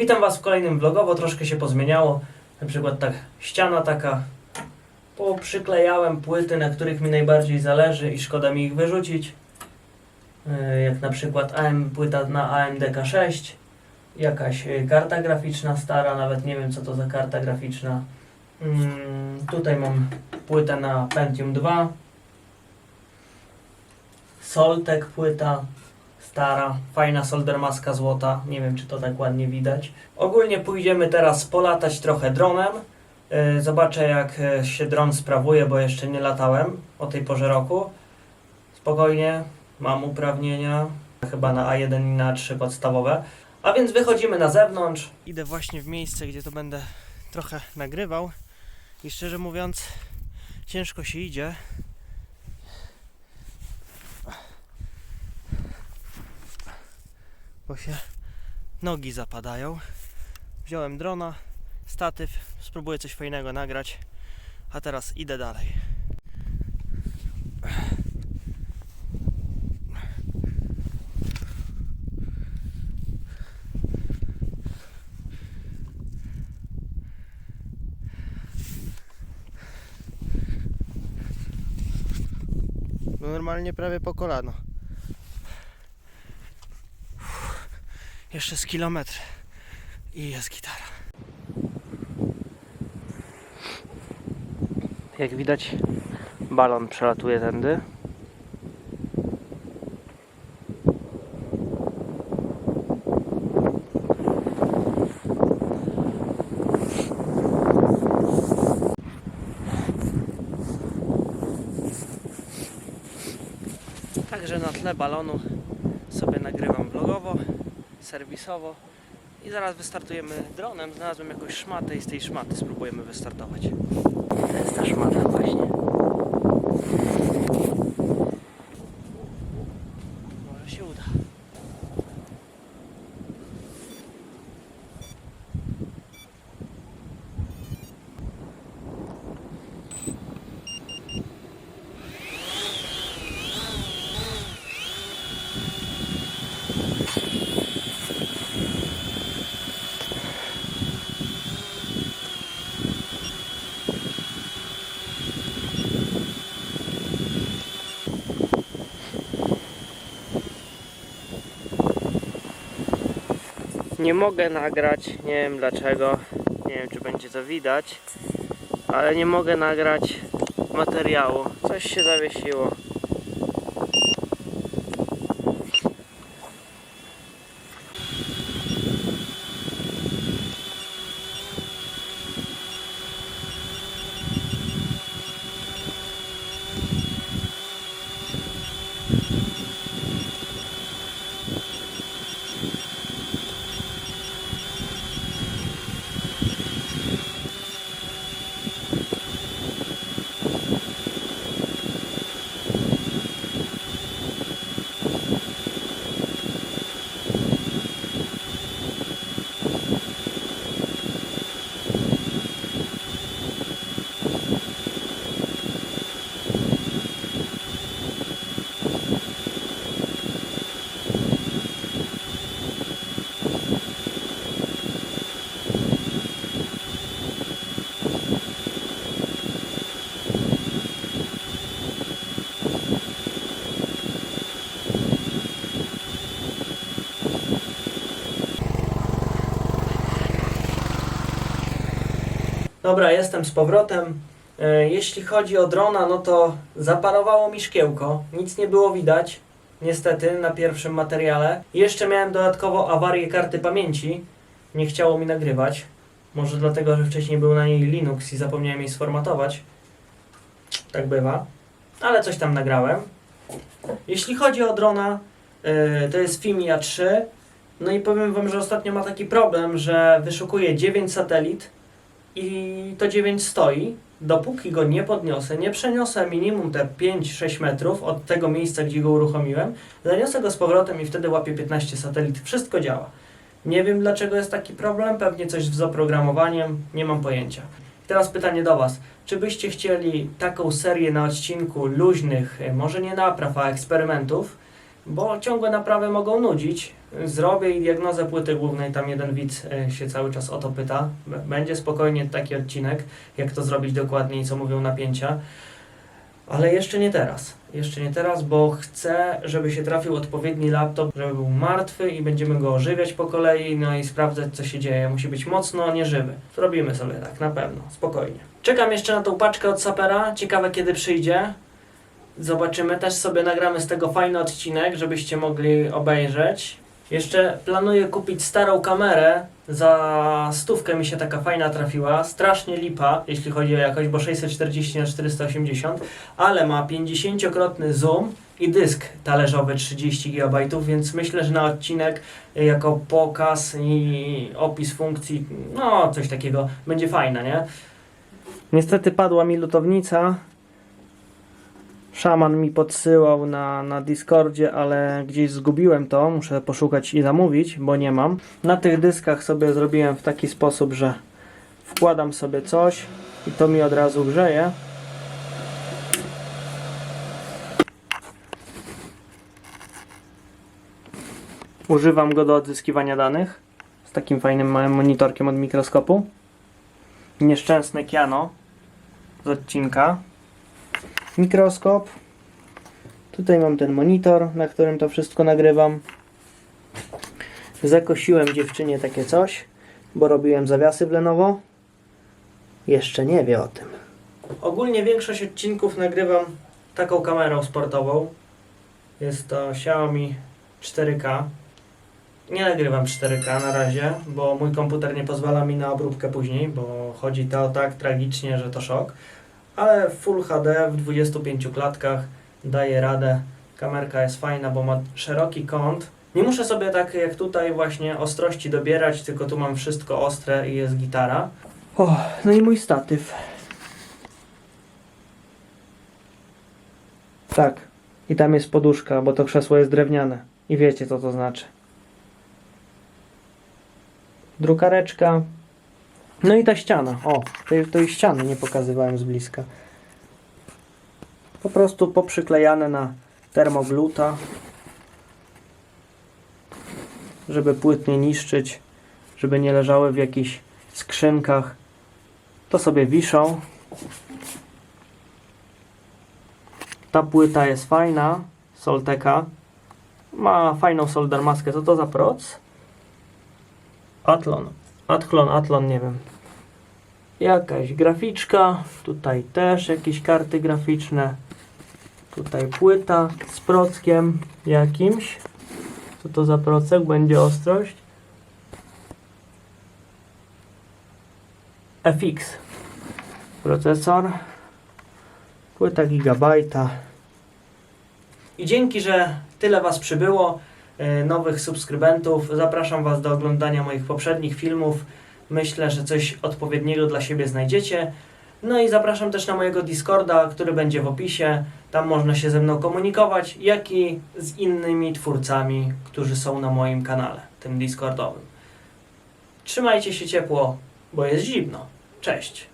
Witam Was w kolejnym vlogowo, troszkę się pozmieniało. Na przykład tak ściana taka. Poprzyklejałem płyty, na których mi najbardziej zależy i szkoda mi ich wyrzucić. Yy, Jak na przykład AM, płyta na AMDK6, jakaś yy, karta graficzna stara, nawet nie wiem co to za karta graficzna. Mm, Tutaj mam płytę na Pentium 2. Soltek płyta stara, fajna solder maska złota. Nie wiem, czy to tak ładnie widać. Ogólnie pójdziemy teraz polatać trochę dronem. Yy, Zobaczę, jak yy, się dron sprawuje, bo jeszcze nie latałem o tej porze roku. Spokojnie, mam uprawnienia, chyba na A1 i na A3 podstawowe. A więc wychodzimy na zewnątrz. Idę właśnie w miejsce, gdzie to będę trochę nagrywał. I szczerze mówiąc, ciężko się idzie. Bo się nogi zapadają. Wziąłem drona, statyw, spróbuję coś fajnego nagrać. A teraz idę dalej. No normalnie prawie po kolano. Jeszcze z kilometr i jest gitara. Jak widać, balon przelatuje tędy. Także na tle balonu sobie nagrywam vlogowo, serwisowo i zaraz wystartujemy dronem. Znalazłem jakąś szmatę i z tej szmaty spróbujemy wystartować. To jest ta szmata właśnie. Może się uda. Nie mogę nagrać, nie wiem dlaczego, nie wiem czy będzie to widać, ale nie mogę nagrać materiału. Coś się zawiesiło. Dobra, jestem z powrotem. E, Jeśli chodzi o drona, no to zaparowało mi szkiełko. Nic nie było widać, niestety, na pierwszym materiale. Jeszcze miałem dodatkowo awarię karty pamięci. Nie chciało mi nagrywać. Może dlatego, że wcześniej był na niej Linux i zapomniałem jej sformatować. Tak bywa. Ale coś tam nagrałem. Jeśli chodzi o drona, e, to jest Fimia 3. No i powiem Wam, że ostatnio ma taki problem, że wyszukuje 9 satelit i to 9 stoi, dopóki go nie podniosę, nie przeniosę minimum te 5-6 metrów od tego miejsca, gdzie go uruchomiłem, zaniosę go z powrotem i wtedy łapię 15 satelit. Wszystko działa. Nie wiem dlaczego jest taki problem, pewnie coś z oprogramowaniem, nie mam pojęcia. Teraz pytanie do Was. Czy byście chcieli taką serię na odcinku luźnych, e, może nie napraw, a eksperymentów, bo ciągłe naprawy mogą nudzić. Zrobię i diagnozę płyty głównej, tam jeden widz e, się cały czas o to pyta. Będzie spokojnie taki odcinek, jak to zrobić dokładnie i co mówią napięcia. Ale jeszcze nie teraz. Jeszcze nie teraz, bo chcę, żeby się trafił odpowiedni laptop, żeby był martwy i będziemy go ożywiać po kolei, no i sprawdzać co się dzieje. Musi być mocno nieżywy. Zrobimy sobie tak, na pewno, spokojnie. Czekam jeszcze na tą paczkę od Sapera, ciekawe kiedy przyjdzie. Zobaczymy, też sobie nagramy z tego fajny odcinek, żebyście mogli obejrzeć. Jeszcze planuję kupić starą kamerę. Za stówkę mi się taka fajna trafiła. Strasznie lipa, jeśli chodzi o jakość, bo 640 na 480 ale ma 50-krotny zoom i dysk talerzowy 30 GB, więc myślę, że na odcinek y, jako pokaz i opis funkcji, no coś takiego będzie fajne, nie? Niestety padła mi lutownica. Szaman mi podsyłał na, na Discordzie, ale gdzieś zgubiłem to. Muszę poszukać i zamówić, bo nie mam. Na tych dyskach sobie zrobiłem w taki sposób, że wkładam sobie coś i to mi od razu grzeje. Używam go do odzyskiwania danych z takim fajnym małym monitorkiem od mikroskopu. Nieszczęsne kiano z odcinka. Mikroskop. Tutaj mam ten monitor, na którym to wszystko nagrywam. Zakosiłem dziewczynie takie coś, bo robiłem zawiasy w Lenovo. Jeszcze nie wie o tym. Ogólnie większość odcinków nagrywam taką kamerą sportową. Jest to Xiaomi 4K. Nie nagrywam 4K na razie, bo mój komputer nie pozwala mi na obróbkę później, bo chodzi to tak tragicznie, że to szok. Ale Full HD w 25 klatkach daje radę. Kamerka jest fajna, bo ma szeroki kąt. Nie muszę sobie tak jak tutaj właśnie ostrości dobierać, tylko tu mam wszystko ostre i jest gitara. O, no i mój statyw. Tak. I tam jest poduszka, bo to krzesło jest drewniane. I wiecie co to znaczy. Drukareczka. No i ta ściana. O, tej, tej ściany nie pokazywałem z bliska. Po prostu poprzyklejane na termogluta, żeby płyt nie niszczyć, żeby nie leżały w jakichś skrzynkach. To sobie wiszą. Ta płyta jest fajna, Solteka. Ma fajną solder maskę. Co to za proc? Atlon. Athlon, Atlon, nie wiem. Jakaś graficzka. Tutaj też jakieś karty graficzne. Tutaj płyta z prockiem jakimś. Co to za procek? Będzie ostrość. FX. Procesor. Płyta gigabajta. I dzięki, że tyle Was przybyło, nowych subskrybentów, zapraszam Was do oglądania moich poprzednich filmów. Myślę, że coś odpowiedniego dla siebie znajdziecie. No i zapraszam też na mojego Discorda, który będzie w opisie. Tam można się ze mną komunikować, jak i z innymi twórcami, którzy są na moim kanale, tym Discordowym. Trzymajcie się ciepło, bo jest zimno. Cześć.